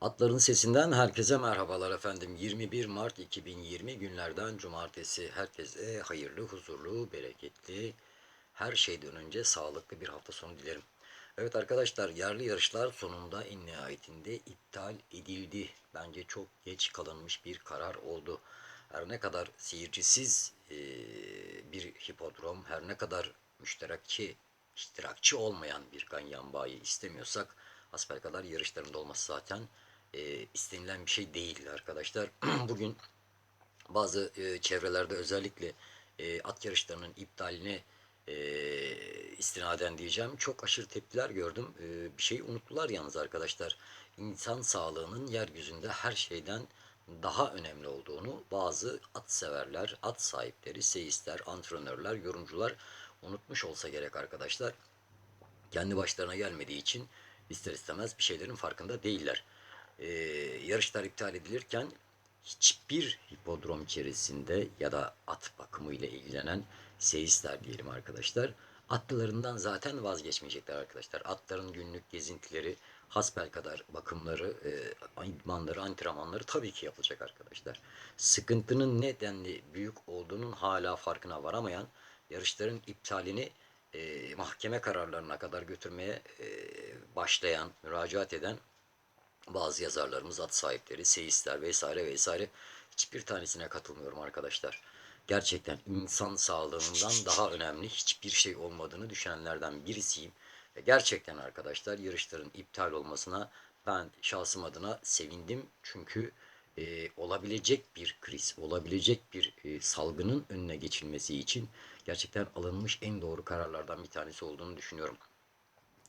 Atların sesinden herkese merhabalar efendim. 21 Mart 2020 günlerden cumartesi. Herkese hayırlı, huzurlu, bereketli, her şeyden önce sağlıklı bir hafta sonu dilerim. Evet arkadaşlar yerli yarışlar sonunda en nihayetinde iptal edildi. Bence çok geç kalınmış bir karar oldu. Her ne kadar seyircisiz eee, bir hipodrom, her ne kadar müşterekçi, iştirakçı olmayan bir ganyan bayi istemiyorsak hasbelkader yarışlarında olması zaten eee, istenilen bir şey değil arkadaşlar. Bugün bazı e, çevrelerde özellikle e, at yarışlarının iptaline e, istinaden diyeceğim çok aşırı tepkiler gördüm. E, bir şeyi unuttular yalnız arkadaşlar. İnsan sağlığının yeryüzünde her şeyden daha önemli olduğunu bazı at severler, at sahipleri, seyistler, antrenörler, yorumcular unutmuş olsa gerek arkadaşlar kendi başlarına gelmediği için ister istemez bir şeylerin farkında değiller. Ee, yarışlar iptal edilirken hiçbir hipodrom içerisinde ya da at bakımı ile ilgilenen seyisler diyelim arkadaşlar atlarından zaten vazgeçmeyecekler arkadaşlar. Atların günlük gezintileri, hasbel kadar bakımları, e, idmanları, antrenmanları tabii ki yapılacak arkadaşlar. Sıkıntının nedenli büyük olduğunun hala farkına varamayan yarışların iptalini e, mahkeme kararlarına kadar götürmeye e, başlayan, müracaat eden bazı yazarlarımız, at sahipleri, seyistler vesaire vesaire hiçbir tanesine katılmıyorum arkadaşlar. Gerçekten insan sağlığından daha önemli hiçbir şey olmadığını düşünenlerden birisiyim. Ve gerçekten arkadaşlar yarışların iptal olmasına ben şahsım adına sevindim. Çünkü e, olabilecek bir kriz, olabilecek bir e, salgının önüne geçilmesi için gerçekten alınmış en doğru kararlardan bir tanesi olduğunu düşünüyorum.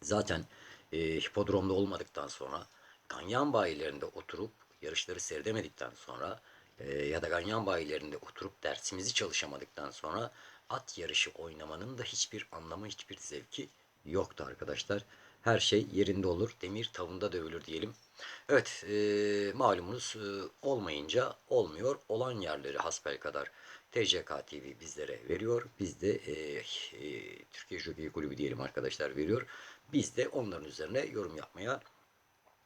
Zaten e, hipodromda olmadıktan sonra ganyan bayilerinde oturup yarışları seyredemedikten sonra e, ya da ganyan bayilerinde oturup dersimizi çalışamadıktan sonra at yarışı oynamanın da hiçbir anlamı, hiçbir zevki yoktu arkadaşlar. Her şey yerinde olur, demir tavında dövülür diyelim. Evet, e, malumunuz e, olmayınca olmuyor. Olan yerleri hasbel kadar TCK TV bizlere veriyor. Biz de e, e, Türkiye Jockey Kulübü diyelim arkadaşlar veriyor. Biz de onların üzerine yorum yapmaya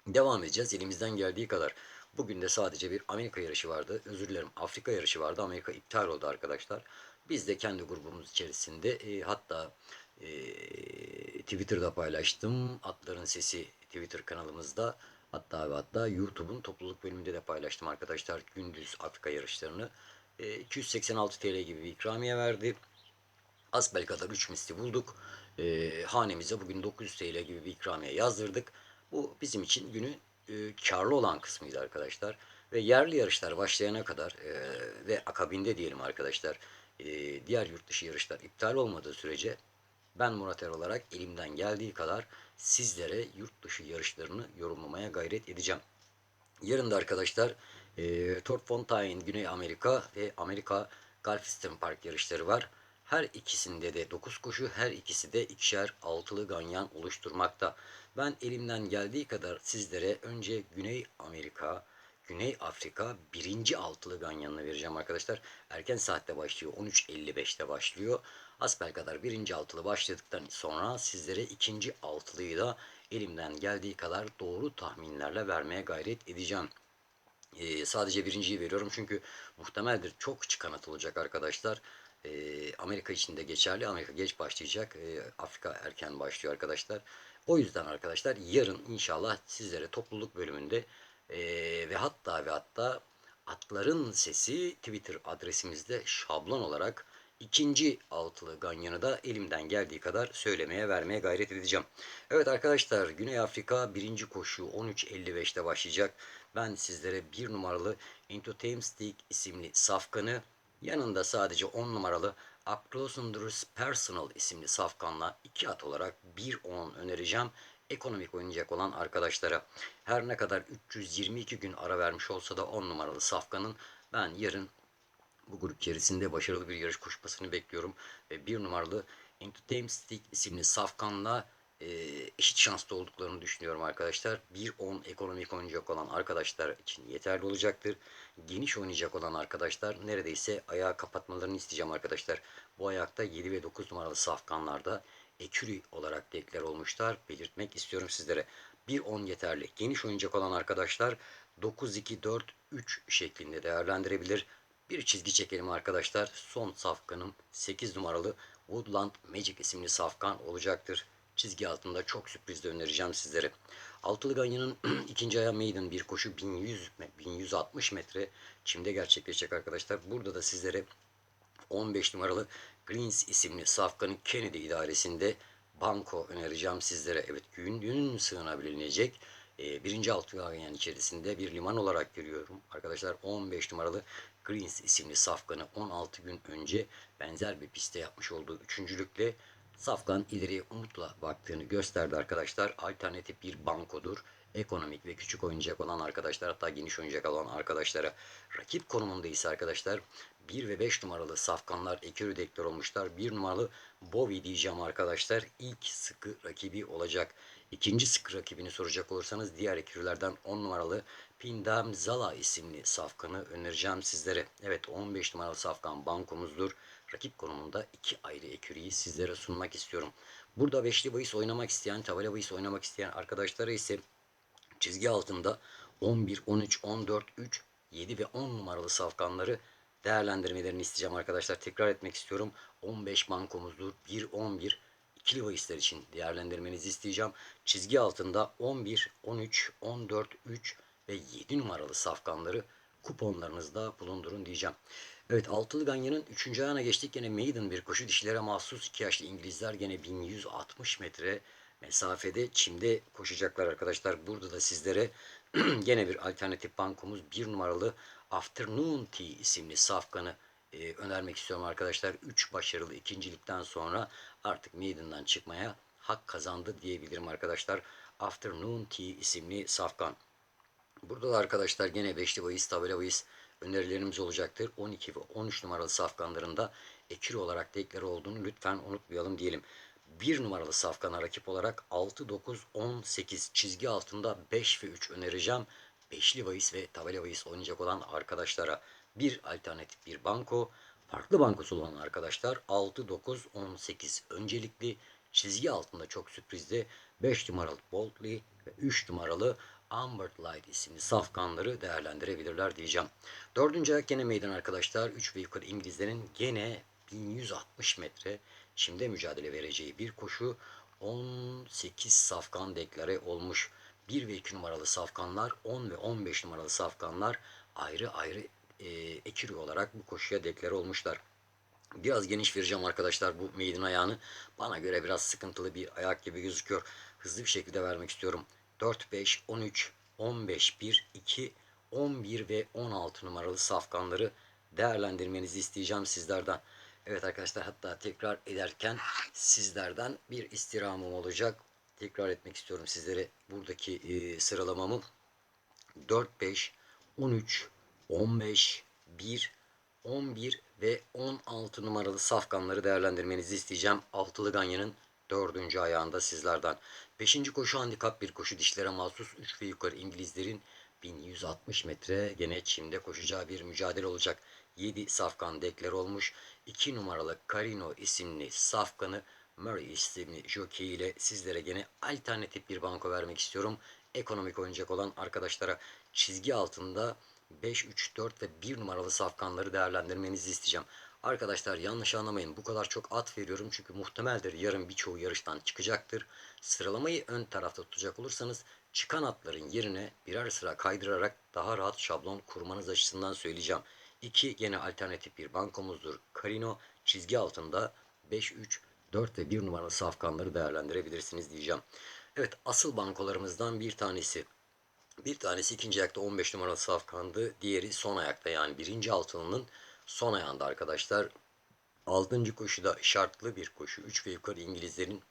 devam edeceğiz elimizden geldiği kadar. Bugün de sadece bir Amerika yarışı vardı. Özür dilerim Afrika yarışı vardı. Amerika iptal oldu arkadaşlar. Biz de kendi grubumuz içerisinde e, hatta e, Twitter'da paylaştım. Atların Sesi Twitter kanalımızda hatta ve hatta YouTube'un topluluk bölümünde de paylaştım arkadaşlar. Gündüz Afrika yarışlarını. E, 286 TL gibi bir ikramiye verdi. Asbel kadar 3 misli bulduk. E, hanemize bugün 900 TL gibi bir ikramiye yazdırdık. Bu bizim için günün e, karlı olan kısmıydı arkadaşlar. Ve yerli yarışlar başlayana kadar e, ve akabinde diyelim arkadaşlar e, diğer yurt dışı yarışlar iptal olmadığı sürece ben Murat Er olarak elimden geldiği kadar sizlere yurt dışı yarışlarını yorumlamaya gayret edeceğim. Yarın da arkadaşlar e, Tour Fontaine Güney Amerika ve Amerika Galveston Park yarışları var. Her ikisinde de 9 koşu, her ikisi de ikişer altılı ganyan oluşturmakta. Ben elimden geldiği kadar sizlere önce Güney Amerika, Güney Afrika birinci altılı ganyanını vereceğim arkadaşlar. Erken saatte başlıyor. 13.55'te başlıyor. Asbel kadar birinci altılı başladıktan sonra sizlere ikinci altılıyı da elimden geldiği kadar doğru tahminlerle vermeye gayret edeceğim. Ee, sadece birinciyi veriyorum çünkü muhtemeldir çok çıkan atılacak arkadaşlar. Ee, Amerika için de geçerli. Amerika geç başlayacak. Ee, Afrika erken başlıyor arkadaşlar. O yüzden arkadaşlar yarın inşallah sizlere topluluk bölümünde e, ve hatta ve hatta atların sesi Twitter adresimizde şablon olarak ikinci altılı ganyanı da elimden geldiği kadar söylemeye vermeye gayret edeceğim. Evet arkadaşlar Güney Afrika birinci koşu 13.55'te başlayacak. Ben sizlere bir numaralı Into Stick isimli safkanı yanında sadece 10 numaralı Up Close and Personal isimli safkanla iki at olarak 1-10 önereceğim ekonomik oynayacak olan arkadaşlara. Her ne kadar 322 gün ara vermiş olsa da 10 numaralı Safkan'ın ben yarın bu grup içerisinde başarılı bir yarış koşmasını bekliyorum. Ve bir numaralı Entertainment Stick isimli Safkan'la e, eşit şanslı olduklarını düşünüyorum arkadaşlar. 1-10 ekonomik oynayacak olan arkadaşlar için yeterli olacaktır. Geniş oynayacak olan arkadaşlar neredeyse ayağı kapatmalarını isteyeceğim arkadaşlar. Bu ayakta 7 ve 9 numaralı safkanlarda eküri olarak deklar olmuşlar. Belirtmek istiyorum sizlere. 1-10 yeterli. Geniş oynayacak olan arkadaşlar 9-2-4-3 şeklinde değerlendirebilir. Bir çizgi çekelim arkadaşlar. Son safkanım 8 numaralı Woodland Magic isimli safkan olacaktır. Çizgi altında çok sürpriz de önereceğim sizlere. Altılı Ganyan'ın ikinci ayağı maiden bir koşu 1100 1160 metre çimde gerçekleşecek arkadaşlar. Burada da sizlere 15 numaralı Greens isimli Safkan'ın Kennedy idaresinde banko önereceğim sizlere. Evet günün sığınabilecek e, birinci altı ganyan içerisinde bir liman olarak görüyorum. Arkadaşlar 15 numaralı Greens isimli Safkan'ı 16 gün önce benzer bir pistte yapmış olduğu üçüncülükle Safkan ileriye umutla baktığını gösterdi arkadaşlar. Alternatif bir bankodur. Ekonomik ve küçük oynayacak olan arkadaşlar hatta geniş oynayacak olan arkadaşlara rakip konumunda ise arkadaşlar 1 ve 5 numaralı safkanlar ekürü deklar olmuşlar. 1 numaralı Bovi diyeceğim arkadaşlar. İlk sıkı rakibi olacak. İkinci sıkı rakibini soracak olursanız diğer ekürülerden 10 numaralı Pindam Zala isimli safkanı önereceğim sizlere. Evet 15 numaralı safkan bankomuzdur. Rakip konumunda iki ayrı ekürüyü sizlere sunmak istiyorum. Burada beşli bahis oynamak isteyen, tabela bahis oynamak isteyen arkadaşlara ise çizgi altında 11, 13, 14, 3, 7 ve 10 numaralı safkanları değerlendirmelerini isteyeceğim arkadaşlar. Tekrar etmek istiyorum. 15 bankomuzdur. 1, 11, ikili bahisler için değerlendirmenizi isteyeceğim. Çizgi altında 11, 13, 14, 3 ve 7 numaralı safkanları kuponlarınızda bulundurun diyeceğim. Evet altılı ganyanın 3. ayağına geçtik. Gene maiden bir koşu dişlere mahsus 2 yaşlı İngilizler gene 1160 metre mesafede çimde koşacaklar arkadaşlar. Burada da sizlere gene bir alternatif bankomuz 1 numaralı Afternoon Tea isimli safkanı e, önermek istiyorum arkadaşlar. 3 başarılı ikincilikten sonra artık Maiden'dan çıkmaya hak kazandı diyebilirim arkadaşlar. Afternoon Tea isimli safkan. Burada da arkadaşlar gene beşli bahis, tabela bahis önerilerimiz olacaktır. 12 ve 13 numaralı safkanlarında ekili olarak dekları olduğunu lütfen unutmayalım diyelim. 1 numaralı safkana rakip olarak 6, 9, 18 çizgi altında 5 ve 3 önereceğim. Beşli bahis ve tabela bahis oynayacak olan arkadaşlara bir alternatif bir banko, farklı bankosu olan arkadaşlar 6, 9, 18 öncelikli çizgi altında çok sürprizli 5 numaralı Boldly ve 3 numaralı Amber Light isimli safkanları değerlendirebilirler diyeceğim. Dördüncü ayak gene meydan arkadaşlar. 3 ve yukarı İngilizlerin gene 1160 metre çimde mücadele vereceği bir koşu 18 safkan deklare olmuş. 1 ve 2 numaralı safkanlar 10 ve 15 numaralı safkanlar ayrı ayrı e, ekiri olarak bu koşuya deklare olmuşlar. Biraz geniş vereceğim arkadaşlar bu meydan ayağını. Bana göre biraz sıkıntılı bir ayak gibi gözüküyor. Hızlı bir şekilde vermek istiyorum. 4, 5, 13, 15, 1, 2, 11 ve 16 numaralı safkanları değerlendirmenizi isteyeceğim sizlerden. Evet arkadaşlar hatta tekrar ederken sizlerden bir istirhamım olacak. Tekrar etmek istiyorum sizlere buradaki e, sıralamamı. 4, 5, 13, 15, 1, 11 ve 16 numaralı safkanları değerlendirmenizi isteyeceğim. Altılı Ganyan'ın dördüncü ayağında sizlerden. Beşinci koşu handikap bir koşu dişlere mahsus 3 ve yukarı İngilizlerin 1160 metre gene çimde koşacağı bir mücadele olacak. 7 safkan dekler olmuş. 2 numaralı Carino isimli safkanı Murray isimli jockey ile sizlere gene alternatif bir banko vermek istiyorum. Ekonomik oynayacak olan arkadaşlara çizgi altında 5, 3, 4 ve 1 numaralı safkanları değerlendirmenizi isteyeceğim. Arkadaşlar yanlış anlamayın bu kadar çok at veriyorum çünkü muhtemeldir yarın birçoğu yarıştan çıkacaktır. Sıralamayı ön tarafta tutacak olursanız çıkan atların yerine birer sıra kaydırarak daha rahat şablon kurmanız açısından söyleyeceğim. 2 gene alternatif bir bankomuzdur. Carino çizgi altında 5, 3, 4 ve 1 numaralı safkanları değerlendirebilirsiniz diyeceğim. Evet asıl bankolarımızdan bir tanesi bir tanesi ikinci ayakta 15 numaralı safkandı. Diğeri son ayakta yani birinci altınının son ayağında arkadaşlar. Altıncı koşuda şartlı bir koşu. 3 ve yukarı İngilizlerin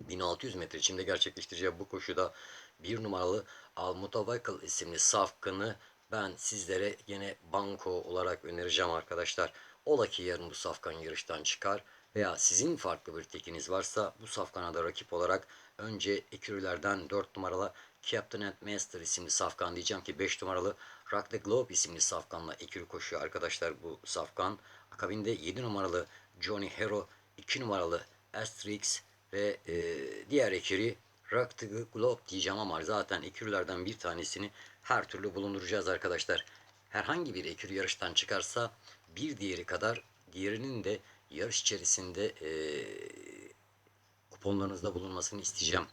1600 metre içinde gerçekleştireceği bu koşuda bir numaralı Almutavakal isimli safkanı ben sizlere yine banko olarak önereceğim arkadaşlar. Ola ki yarın bu safkan yarıştan çıkar veya sizin farklı bir tekiniz varsa bu safkana da rakip olarak önce ekürülerden 4 numaralı Captain and Master isimli safkan diyeceğim ki 5 numaralı Rock the Globe isimli safkanla ekürü koşuyor arkadaşlar bu safkan. Akabinde 7 numaralı Johnny Hero, 2 numaralı Asterix ve e, diğer ekiri Rock the Globe diyeceğim ama zaten ekürlerden bir tanesini her türlü bulunduracağız arkadaşlar. Herhangi bir ekür yarıştan çıkarsa bir diğeri kadar diğerinin de yarış içerisinde eee kuponlarınızda bulunmasını isteyeceğim.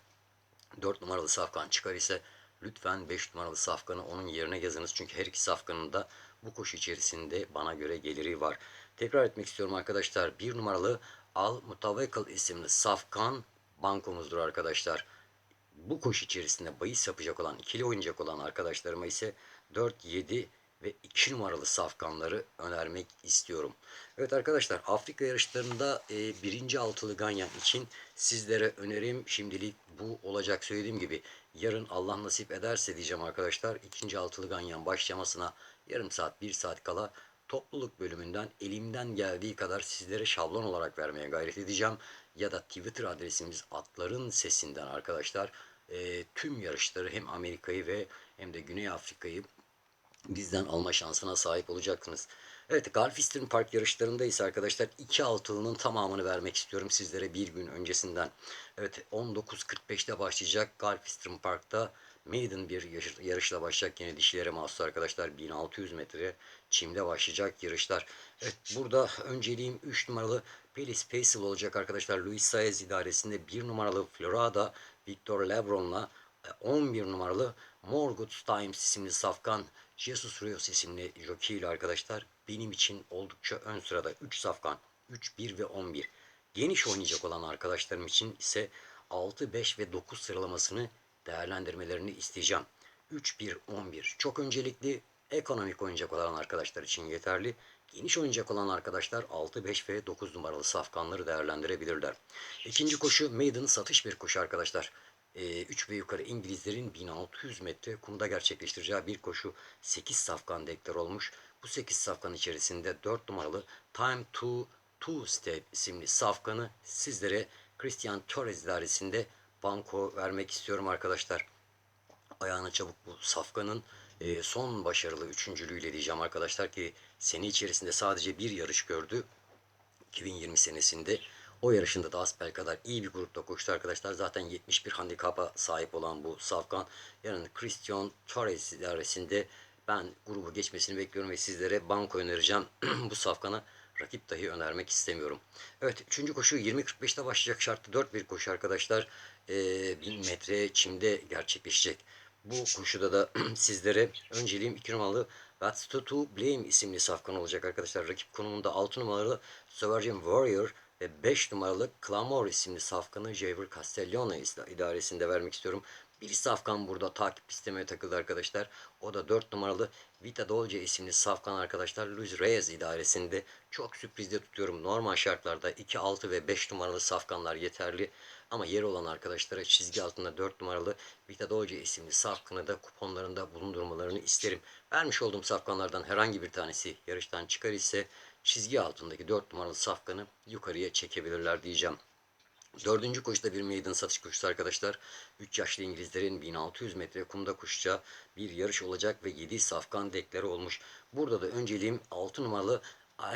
4 numaralı safkan çıkar ise lütfen 5 numaralı safkanı onun yerine yazınız. Çünkü her iki safkanın da bu koşu içerisinde bana göre geliri var. Tekrar etmek istiyorum arkadaşlar. 1 numaralı Al Mutavekal isimli safkan bankomuzdur arkadaşlar. Bu koşu içerisinde bahis yapacak olan, ikili oynayacak olan arkadaşlarıma ise 4, 7 ve 2 numaralı safkanları önermek istiyorum. Evet arkadaşlar Afrika yarışlarında e, birinci altılı ganyan için sizlere önerim şimdilik bu olacak söylediğim gibi yarın Allah nasip ederse diyeceğim arkadaşlar ikinci altılı ganyan başlamasına yarım saat bir saat kala topluluk bölümünden elimden geldiği kadar sizlere şablon olarak vermeye gayret edeceğim. Ya da Twitter adresimiz atların sesinden arkadaşlar e, tüm yarışları hem Amerika'yı ve hem de Güney Afrika'yı bizden alma şansına sahip olacaksınız. Evet Galveston Park yarışlarında ise arkadaşlar iki altılının tamamını vermek istiyorum sizlere bir gün öncesinden. Evet 19.45'te başlayacak Galveston Park'ta Maiden bir yarışla başlayacak yine dişilere mahsus arkadaşlar 1600 metre çimde başlayacak yarışlar. Evet burada önceliğim 3 numaralı Pelis Paisel olacak arkadaşlar. Luis Saez idaresinde 1 numaralı Florida Victor Lebron'la 11 numaralı Morgut Times isimli safkan Jesus Rios isimli jockey ile arkadaşlar benim için oldukça ön sırada 3 safkan 3, 1 ve 11. Geniş oynayacak olan arkadaşlarım için ise 6, 5 ve 9 sıralamasını değerlendirmelerini isteyeceğim. 3, 1, 11 çok öncelikli ekonomik oynayacak olan arkadaşlar için yeterli. Geniş oynayacak olan arkadaşlar 6, 5 ve 9 numaralı safkanları değerlendirebilirler. İkinci koşu maiden satış bir koşu arkadaşlar. 3 ve yukarı İngilizlerin 1600 metre kumda gerçekleştireceği bir koşu 8 safkan deklar olmuş. Bu 8 safkan içerisinde 4 numaralı Time to Two Step isimli safkanı sizlere Christian Torres idaresinde banko vermek istiyorum arkadaşlar. Ayağına çabuk bu safkanın son başarılı üçüncülüğüyle diyeceğim arkadaşlar ki sene içerisinde sadece bir yarış gördü. 2020 senesinde o yarışında da Aspel kadar iyi bir grupta koştu arkadaşlar. Zaten 71 handikapa sahip olan bu Safkan yarın Christian Torres idaresinde ben grubu geçmesini bekliyorum ve sizlere banko önereceğim. bu Safkan'a rakip dahi önermek istemiyorum. Evet 3. koşu 20.45'te başlayacak şartlı 4 bir koşu arkadaşlar. Ee, 1000 metre çimde gerçekleşecek. Bu koşuda da sizlere önceliğim 2 numaralı What's to, to Blame isimli safkan olacak arkadaşlar. Rakip konumunda 6 numaralı Sovereign Warrior ve 5 numaralı Clamor isimli safkanı Javier Castellano idaresinde vermek istiyorum. Bir safkan burada takip istemeye takıldı arkadaşlar. O da 4 numaralı Vita Dolce isimli safkan arkadaşlar Luis Reyes idaresinde çok sürprizde tutuyorum. Normal şartlarda 2, 6 ve 5 numaralı safkanlar yeterli. Ama yer olan arkadaşlara çizgi altında 4 numaralı Vita Dolce isimli safkanı da kuponlarında bulundurmalarını isterim. Vermiş olduğum safkanlardan herhangi bir tanesi yarıştan çıkar ise çizgi altındaki 4 numaralı safkanı yukarıya çekebilirler diyeceğim. Dördüncü koşuda bir maiden satış koşusu arkadaşlar. 3 yaşlı İngilizlerin 1600 metre kumda koşacağı bir yarış olacak ve 7 safkan dekleri olmuş. Burada da önceliğim 6 numaralı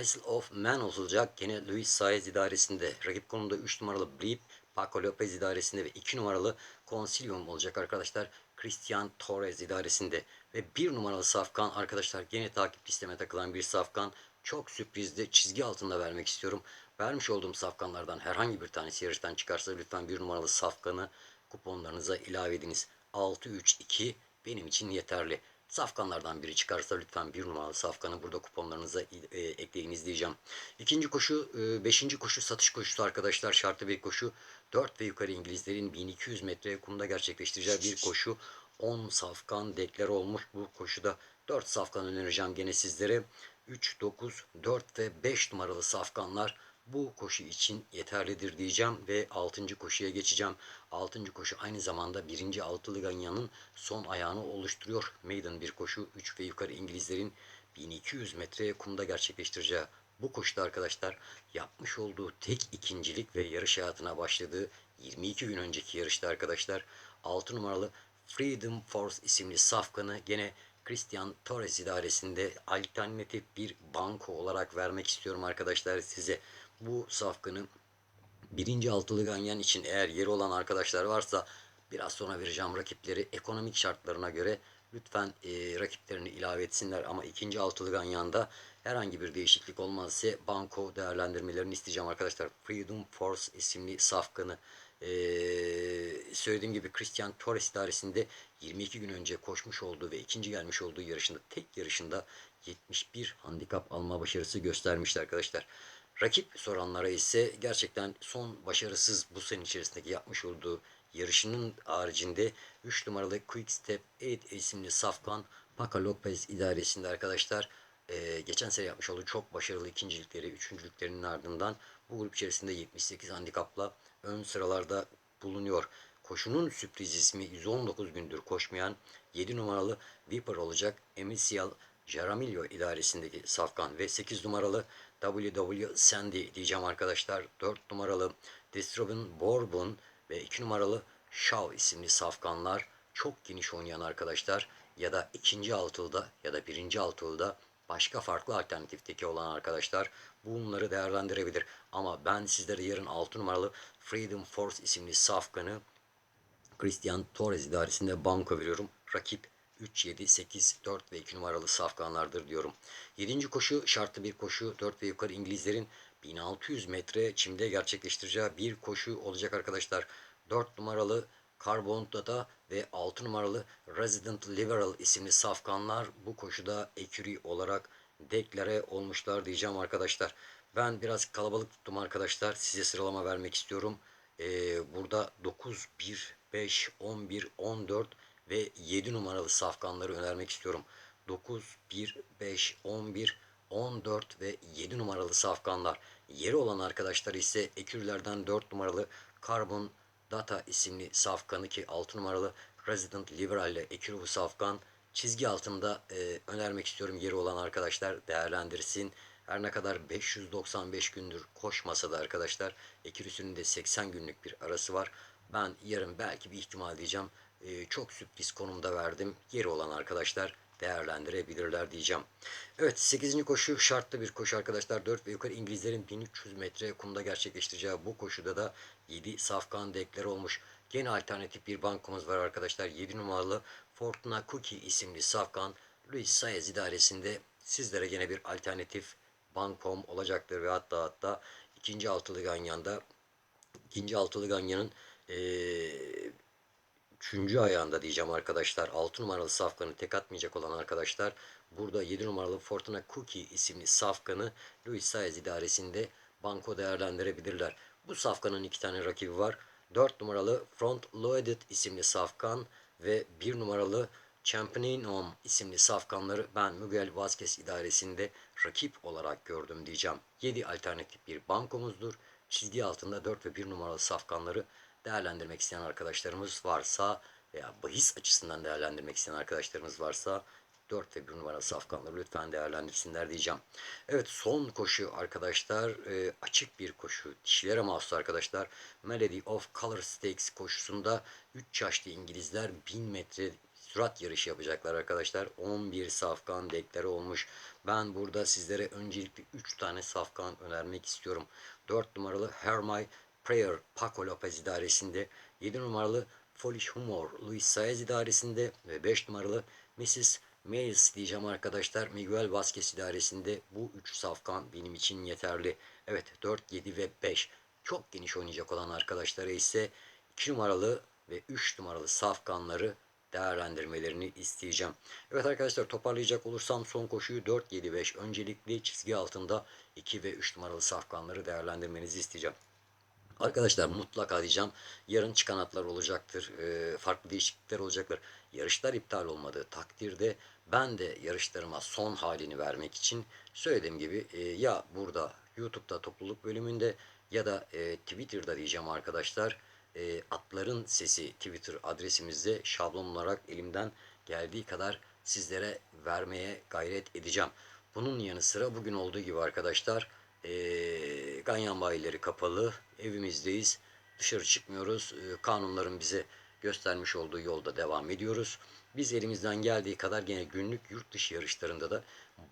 Isle of Man olacak. Gene Luis Saez idaresinde. Rakip konumda 3 numaralı Bleep, Paco Lopez idaresinde ve 2 numaralı Concilium olacak arkadaşlar. Christian Torres idaresinde. Ve 1 numaralı safkan arkadaşlar gene takip listeme takılan bir safkan. Çok sürprizli çizgi altında vermek istiyorum. Vermiş olduğum safkanlardan herhangi bir tanesi yarıştan çıkarsa lütfen bir numaralı safkanı kuponlarınıza ilave ediniz. 6-3-2 benim için yeterli. Safkanlardan biri çıkarsa lütfen bir numaralı safkanı burada kuponlarınıza e, ekleyiniz diyeceğim. İkinci koşu, e, beşinci koşu satış koşusu arkadaşlar. Şartlı bir koşu. 4 ve yukarı İngilizlerin 1200 metre kumda gerçekleştireceği bir koşu. 10 safkan deklar olmuş bu koşuda. 4 safkan önereceğim gene sizlere. 3, 9, 4 ve 5 numaralı safkanlar bu koşu için yeterlidir diyeceğim ve 6. koşuya geçeceğim. 6. koşu aynı zamanda 1. altılı ganyanın son ayağını oluşturuyor. Maiden bir koşu 3 ve yukarı İngilizlerin 1200 metre kumda gerçekleştireceği bu koşuda arkadaşlar yapmış olduğu tek ikincilik ve yarış hayatına başladığı 22 gün önceki yarışta arkadaşlar 6 numaralı Freedom Force isimli safkanı gene Christian Torres idaresinde alternatif bir banko olarak vermek istiyorum arkadaşlar size. Bu safkanın birinci altılı ganyan için eğer yeri olan arkadaşlar varsa Biraz sonra vereceğim rakipleri ekonomik şartlarına göre lütfen e, rakiplerini ilave etsinler. Ama ikinci altılı ganyanda herhangi bir değişiklik olmazsa banko değerlendirmelerini isteyeceğim arkadaşlar. Freedom Force isimli safkanı e, söylediğim gibi Christian Torres idaresinde 22 gün önce koşmuş olduğu ve ikinci gelmiş olduğu yarışında tek yarışında 71 handikap alma başarısı göstermişti arkadaşlar. Rakip soranlara ise gerçekten son başarısız bu sene içerisindeki yapmış olduğu yarışının haricinde 3 numaralı Quick Step 8 isimli Safkan Paca Lopez idaresinde arkadaşlar e, geçen sene yapmış olduğu çok başarılı ikincilikleri, üçüncülüklerinin ardından bu grup içerisinde 78 handikapla ön sıralarda bulunuyor. Koşunun sürpriz ismi 119 gündür koşmayan 7 numaralı Viper olacak Emisial Jaramillo idaresindeki Safkan ve 8 numaralı WW Sandy diyeceğim arkadaşlar. 4 numaralı Distrobin Bourbon ve 2 numaralı Shaw isimli safkanlar çok geniş oynayan arkadaşlar ya da ikinci altılıda ya da birinci altılıda başka farklı alternatifteki olan arkadaşlar bunları değerlendirebilir. Ama ben sizlere yarın 6 numaralı Freedom Force isimli safkanı Christian Torres idaresinde banko veriyorum. Rakip 3, 7, 8, 4 ve 2 numaralı safkanlardır diyorum. 7. koşu şartlı bir koşu. 4 ve yukarı İngilizlerin 1600 metre çimde gerçekleştireceği bir koşu olacak arkadaşlar. 4 numaralı Carbonda'da ve 6 numaralı Resident Liberal isimli safkanlar bu koşuda eküri olarak deklare olmuşlar diyeceğim arkadaşlar. Ben biraz kalabalık tuttum arkadaşlar. Size sıralama vermek istiyorum. Ee, burada 9, 1, 5, 11, 14 ve 7 numaralı safkanları önermek istiyorum. 9, 1, 5, 11, 14 ve 7 numaralı safkanlar. Yeri olan arkadaşlar ise ekürlerden 4 numaralı Carbon Data isimli safkanı ki 6 numaralı Resident Liberal ile ekürü bu safkan çizgi altında e, önermek istiyorum yeri olan arkadaşlar değerlendirsin. Her ne kadar 595 gündür koşmasa da arkadaşlar ekürüsünün de 80 günlük bir arası var. Ben yarın belki bir ihtimal diyeceğim. E, çok sürpriz konumda verdim. Yeri olan arkadaşlar değerlendirebilirler diyeceğim. Evet 8. koşu şartlı bir koşu arkadaşlar. 4 ve yukarı İngilizlerin 1300 metre kumda gerçekleştireceği bu koşuda da 7 safkan dekler olmuş. Gene alternatif bir bankomuz var arkadaşlar. 7 numaralı Fortuna Cookie isimli safkan Luis Saez idaresinde sizlere gene bir alternatif bankom olacaktır ve hatta hatta ikinci altılı ganyanda ikinci altılı ganyanın ee, üçüncü ayağında diyeceğim arkadaşlar. 6 numaralı safkanı tek atmayacak olan arkadaşlar burada 7 numaralı Fortuna Cookie isimli safkanı Luis Saez idaresinde banko değerlendirebilirler. Bu safkanın iki tane rakibi var. 4 numaralı Front Loaded isimli safkan ve 1 numaralı Champion isimli safkanları ben Miguel Vazquez idaresinde rakip olarak gördüm diyeceğim. 7 alternatif bir bankomuzdur. Çizgi altında 4 ve 1 numaralı safkanları değerlendirmek isteyen arkadaşlarımız varsa veya bahis açısından değerlendirmek isteyen arkadaşlarımız varsa 4 ve 1 numaralı safkanları lütfen değerlendirsinler diyeceğim. Evet son koşu arkadaşlar e, açık bir koşu. Dişilere mahsus arkadaşlar. Melody of Color Stakes koşusunda 3 yaşlı İngilizler 1000 metre sürat yarışı yapacaklar arkadaşlar. 11 safkan dekları olmuş. Ben burada sizlere öncelikle 3 tane safkan önermek istiyorum. 4 numaralı Hermay Prayer Paco Lopez idaresinde, 7 numaralı Foolish Humor Luis Saez idaresinde ve 5 numaralı Mrs. Mails diyeceğim arkadaşlar. Miguel Vazquez idaresinde bu 3 safkan benim için yeterli. Evet 4, 7 ve 5 çok geniş oynayacak olan arkadaşlara ise 2 numaralı ve 3 numaralı safkanları değerlendirmelerini isteyeceğim. Evet arkadaşlar toparlayacak olursam son koşuyu 4, 7, 5 öncelikli çizgi altında 2 ve 3 numaralı safkanları değerlendirmenizi isteyeceğim. Arkadaşlar mutlaka diyeceğim yarın çıkan atlar olacaktır. E, farklı değişiklikler olacaktır. Yarışlar iptal olmadığı takdirde ben de yarışlarıma son halini vermek için söylediğim gibi e, ya burada YouTube'da topluluk bölümünde ya da e, Twitter'da diyeceğim arkadaşlar. E, atların sesi Twitter adresimizde şablon olarak elimden geldiği kadar sizlere vermeye gayret edeceğim. Bunun yanı sıra bugün olduğu gibi arkadaşlar e, ganyan bayileri kapalı. Evimizdeyiz. Dışarı çıkmıyoruz. E, kanunların bize göstermiş olduğu yolda devam ediyoruz. Biz elimizden geldiği kadar gene günlük yurt dışı yarışlarında da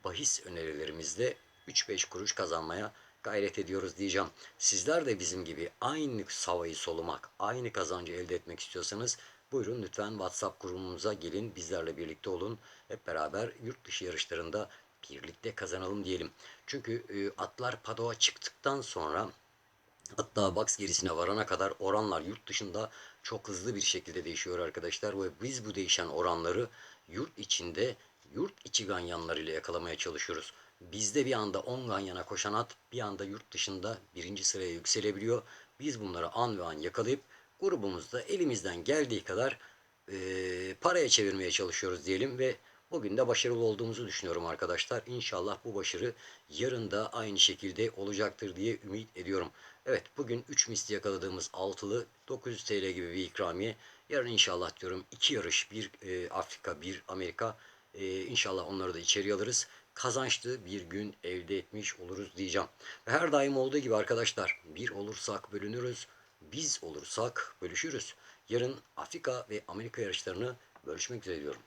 bahis önerilerimizle 3-5 kuruş kazanmaya gayret ediyoruz diyeceğim. Sizler de bizim gibi aynı savayı solumak, aynı kazancı elde etmek istiyorsanız Buyurun lütfen WhatsApp grubumuza gelin bizlerle birlikte olun. Hep beraber yurt dışı yarışlarında birlikte kazanalım diyelim. Çünkü e, atlar padoğa çıktıktan sonra Hatta box gerisine varana kadar oranlar yurt dışında çok hızlı bir şekilde değişiyor arkadaşlar ve biz bu değişen oranları yurt içinde yurt içi ganyanlarıyla yakalamaya çalışıyoruz. Bizde bir anda 10 ganyana koşan at bir anda yurt dışında birinci sıraya yükselebiliyor. Biz bunları an ve an yakalayıp grubumuzda elimizden geldiği kadar eee, paraya çevirmeye çalışıyoruz diyelim ve bugün de başarılı olduğumuzu düşünüyorum arkadaşlar. İnşallah bu başarı yarın da aynı şekilde olacaktır diye ümit ediyorum. Evet bugün 3 misli yakaladığımız altılı 900 TL gibi bir ikramiye. Yarın inşallah diyorum 2 yarış bir e, Afrika bir Amerika e, inşallah onları da içeri alırız. Kazançlı bir gün elde etmiş oluruz diyeceğim. Ve her daim olduğu gibi arkadaşlar bir olursak bölünürüz. Biz olursak bölüşürüz. Yarın Afrika ve Amerika yarışlarını bölüşmek üzere diyorum.